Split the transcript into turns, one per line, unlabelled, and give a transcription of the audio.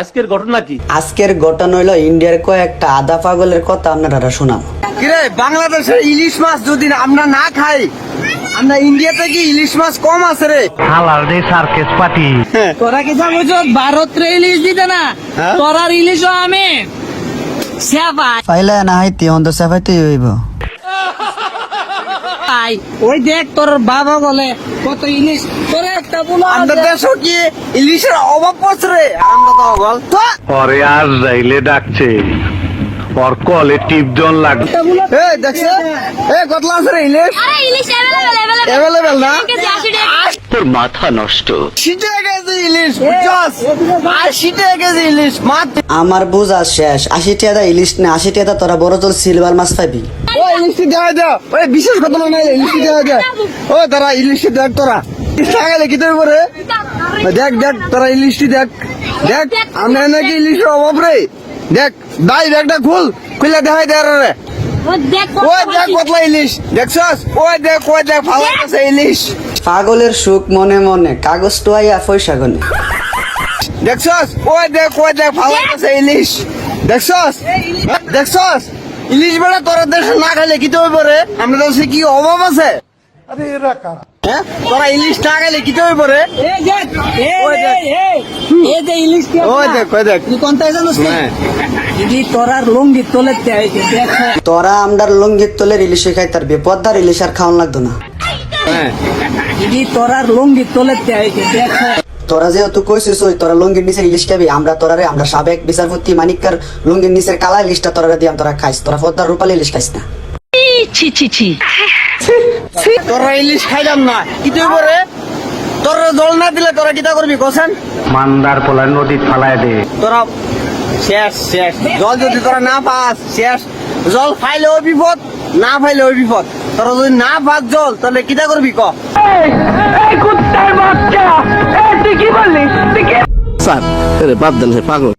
আজকের ঘটনা কি?
আজকের ঘটনা হইল ইন্ডিয়ার কয়েকটা আধা পাগলের কথা আপনারা শোনাম
কিরে বাংলাদেশের ইলিশ মাছ যদি আমরা না খাই আমরা ইন্ডিয়াতে কি ইলিশ মাছ কম আছে রে?
হালার দে সার্কেস পার্টি
তোরা কি জানো ভারত রে ইলিশ দিতে না
হ্যাঁ?
তোরার ইলিশ আমি। সেবাই
পাইলে না হাইতি অন্ত সাফাইতে হইব।
ওই দেখ তোর বাবা বলে কত ইলিশ। তোর একটা বলো
আমাদের দেশও কি ইলিশের অভাব পড়ছে রে। আমরা তো বল। তো?
পরে আর যাইলে ডাকছে। ওর কলে টিপজন লাগবে
এ দেখছ? এ কতলা আছে রে ইলিশ?
আরে ইলিশ অ্যাভেলেবল
না?
কেজি 80 টাকা
তোর মাথা নষ্ট
ইলিশ ইলিশ
আমার বোঝা শেষ আশি টাকা ইলিশ না আশি টাকা তোরা বড় তোর সিলভার মাছ পাবি
ওই ইলিশটি দেওয়া দাও ওই বিশেষ ঘটনা নাই ইলিশটি দেওয়া দাও ও তারা ইলিশটি দেখ তোরা ইস্তাগালে কি তুই করে দেখ দেখ তোরা ইলিশটি দেখ দেখ আমরা নাকি ইলিশের অভাব রে দেখ দাই ব্যাগটা খুল খুলে দেখাই দে রে
ও দেখ
ওই দেখ কতলা ইলিশ দেখছস? ওই দেখ ওই দেখ ভালো আছে ইলিশ।
পাগলের সুখ মনে মনে কাগজ টোয়াইয়া পয়সা গনে।
দেখছস? ওই দেখ ওই দেখ ভালো আছে ইলিশ। দেখছস? দেখছস? ইলিশ বেড়া তোর দেশ না খাইলে কি তো পরে আমরা দেশে কি অভাব আছে? হ্যাঁ? তোরা ইলিশ না খাইলে কি পরে?
এই দেখ এই
ওই দেখ।
এই, এই, এই যে ইলিশ কে
ওই দেখ ওই দেখ।
তুই কোনটাই জানোস না। যদি তোরার লুঙ্গি তোলে দেখ।
তোরা লঙ্গির ইলিশে খাই তার বিপদার ইলিশ আর খাওয়ান লাগতো না।
হ্যাঁ।
যদি তোরার লুঙ্গি তোলে
তোরা যেহেতু কইছিস ওই তোরা লঙ্গির নিচে ইলিশ খাবি আমরা তোরারে আমরা সাবেক বিচারপতি মানিককার লঙ্গির নিচের কালা ইলিশটা তোরা দিয়াম তোরা খাইস তোরা পদ্মার রূপালী ইলিশ খাইস না।
তোরা ইলিশ খাইলাম না। কি তৈরি পরে তোরা জল না দিলে তোরা কিতা করবি? কোসেন?
মান্দার পোলা নদী ফালায় দে।
তোরা শেষ শেষ। জল যদি তোরা না পাস শেষ। জল ফাইলে ওই বিপদ না ফাইলে ওই বিপদ। তোরা যদি না পাস জল তাহলে কিতা করবি ক?
স্যার বাদ দেন পাগল।